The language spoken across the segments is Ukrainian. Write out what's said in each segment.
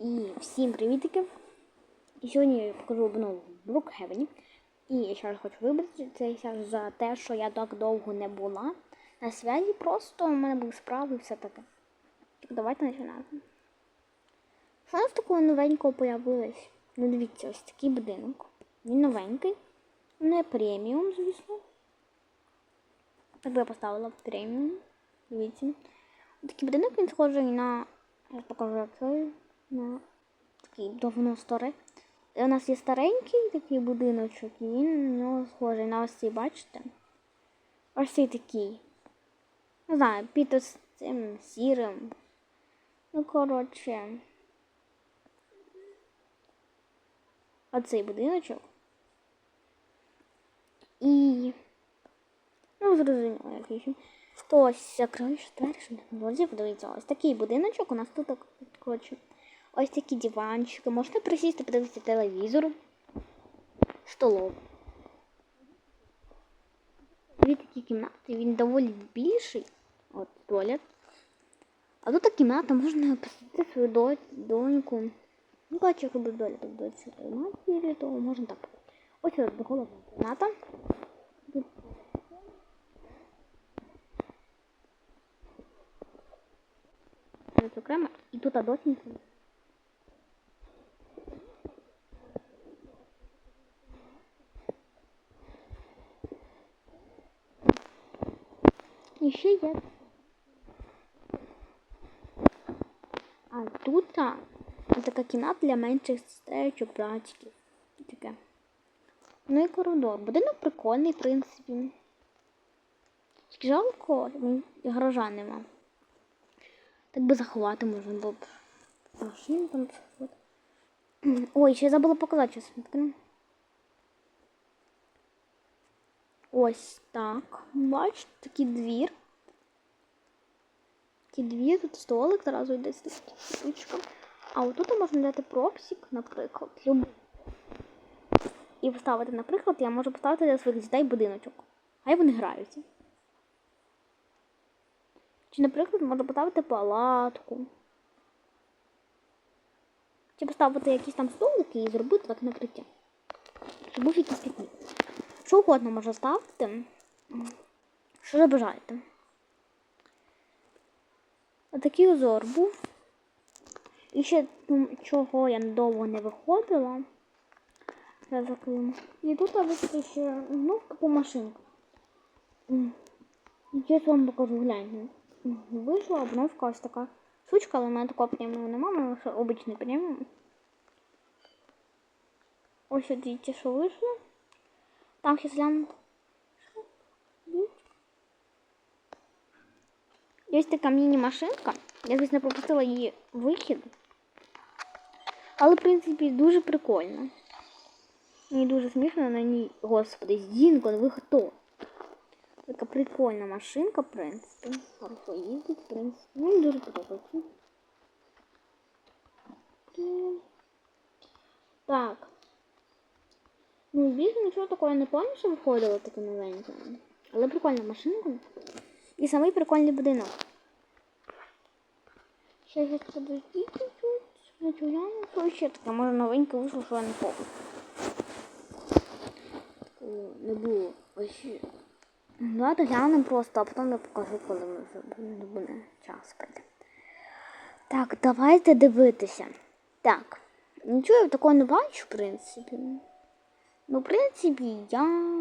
І всім привітики! І сьогодні я покажу обнову Brookhaven. І я ще раз хочу вибачитися за те, що я так довго не була на святі. Просто у мене були справи і все таке. Так, давайте починати. Що у нас такого новенького появилось? Ну дивіться, ось такий будинок. Він новенький. Не преміум, звісно. Так би я поставила преміум. Дивіться. Такий будинок він схожий на. Я покажу як це. На такий давно старий. І у нас є старенький такий будиночок, і він нього схожий на ось цей, бачите? Ось цей такий. Не знаю, під ось цим сірим. Ну, коротше. Оцей будиночок. І. Ну, зрозуміло, який ще. То ось закрою ще двері, щоб не подивіться. Ось такий будиночок у нас тут, так, коротше. Ось такі диванчики. Можете присісти, подивитися телевізор. Столов. Дві такі кімнати, він доволі більший. От туалет. А тут кімната можна посадити свою до... доньку. Ну, бачу, якщо буде доля, так до матері, то можна так. Ось тут головна кімната. Тут Це окремо. І тут досінька. І ще є. А тут така кімната для менших сестричок, братиків. Таке. Ну і коридор. Будинок прикольний, в принципі. Жалко, гаража нема. Так би заховати можна було б. Машин там. От. Ой, ще забула показати щось. Ось так. Бачите, такий двір. Такий двір, тут столик, зразу йде штучка. А отут можна дати проксик, наприклад, любий. І поставити, наприклад, я можу поставити для своїх дітей будиночок. Хай вони граються. Чи, наприклад, можна поставити палатку. Чи поставити якісь там столики і зробити так накриття. Щоб був якийсь пікнік. Що угодно можна ставити. Що забажаєте. Отакий узор був. І ще чого я довго не виходила. Я закрию. І тут висити ще кнопка по машинку. Я вам покажу, гляньте. Вийшла обновка ось така штучка, але в мене такого преміуму немає, мене лише обичний преміум. Ось дивіться, що вийшло. Там ще гляну. Є така міні-машинка. Я, звісно, пропустила її вихід. Але, в принципі, дуже прикольно. Мені дуже смішно на ній. Господи, Зінко, ви хто? Така прикольна машинка, в принципі. Хорошо їздить, в принципі. Мені дуже подобається. Так. Ну, звісно, нічого такого не пам'ятаю, що виходило таке новеньке. Але прикольна машинка. І самий прикольний будинок. Ще я подожди чуть-чуть. Що ще таке? Може новеньке вийшло, що я не помню. Не було. Ось. Давайте глянемо просто, а потім я покажу, коли ми вже буде час прийде. Так, давайте дивитися. Так. Нічого я такого не бачу, в принципі. Ну, в принципі, я.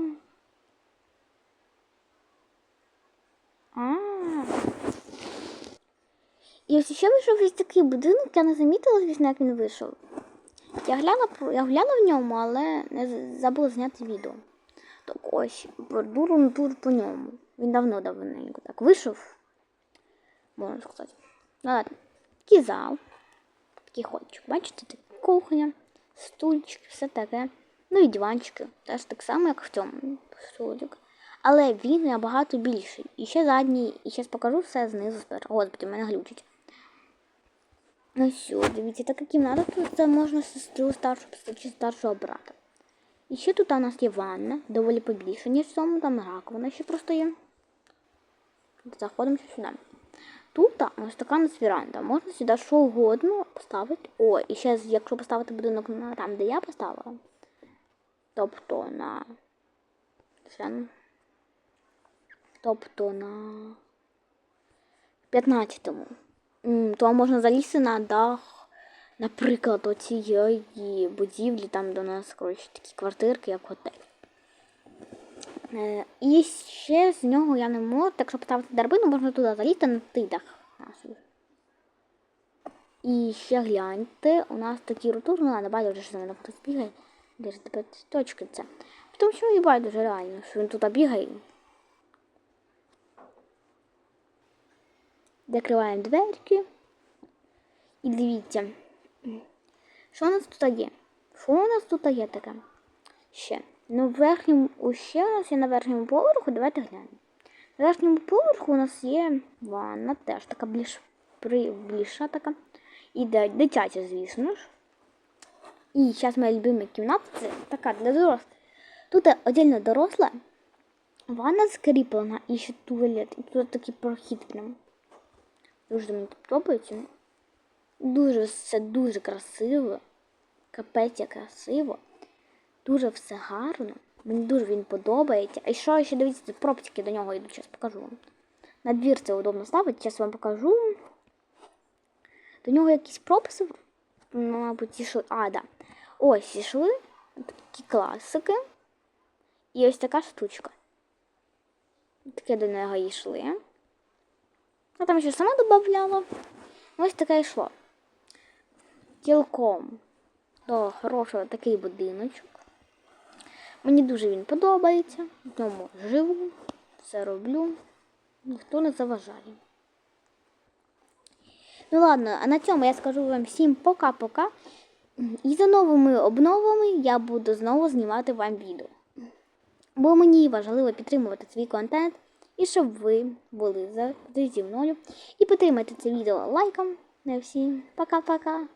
А. І ось ще вийшов ось такий будинок, я не замітила, звісно, як він вийшов. Я глянула, я глянула в ньому, але не забула зняти відео. Так ось, бордуру тур по ньому. Він давно давненько так вийшов. Можна сказати. Ну ладно. Такий зал. Такий ходчик. Бачите, так кухня, стульчик, все таке. Ну і диванчики. Теж так само, як в цьому столик. Але він набагато більший. І ще задній, і зараз покажу все знизу спереду. Господи, мене глючить. Ну все, дивіться, така кімната тут це можна сестру старшу чи старшого брата. І ще тут у нас є ванна, доволі побільше, ніж в цьому, там раковина ще просто є. Заходимо сюди. тут ось така у нас віранда. Можна сюди що угодно поставити. О, і ще якщо поставити будинок там, де я поставила. Тобто на. Тобто на 15-му. М, То можна залізти на дах, наприклад, оцієї будівлі, там у нас коротше, такі квартирки, як готель. Е, І ще з нього я не можу, так що поставити драбину, можна туди залізти на той дах. наший. І ще гляньте, у нас такі рутури, ну ладно, байдуже, що за мене хтось бігає. Де ж тепер точки це? Тому що і байдуже реально, що він тут бігає. Закриваємо дверки. І дивіться, що у нас тут є? Що у нас тут є таке? Ще. Ну, в верхньому, ще у нас є на верхньому поверху, давайте глянемо. На верхньому поверху у нас є ванна, теж така більш більша така. І дитяча, звісно ж. І зараз моя любима кімната, це така для дорослих. Тут отдельно доросла, ванна скріплена і ще туалет. І тут такий прохід прям. Дуже мені подобається. Дуже все дуже красиво. Капець як красиво. Дуже все гарно. Мені дуже він подобається. А що ще дивіться, тут до нього йдуть, зараз покажу вам. На двір це удобно ставити, зараз вам покажу. До нього якісь прописи, мабуть, ішли. А, да. Ось ішли такі класики. І ось така штучка. Таке до нього йшли. А там ще сама додавала. Ось таке йшло. Цілком до хорошого такий будиночок. Мені дуже він подобається. В ньому живу, все роблю, ніхто не заважає. Ну ладно, а на цьому я скажу вам всім пока-пока. І за новими обновами я буду знову знімати вам відео. Бо мені важливо підтримувати свій контент і щоб ви були завжди зі мною. І підтримайте це відео лайком. На всім пока-пока.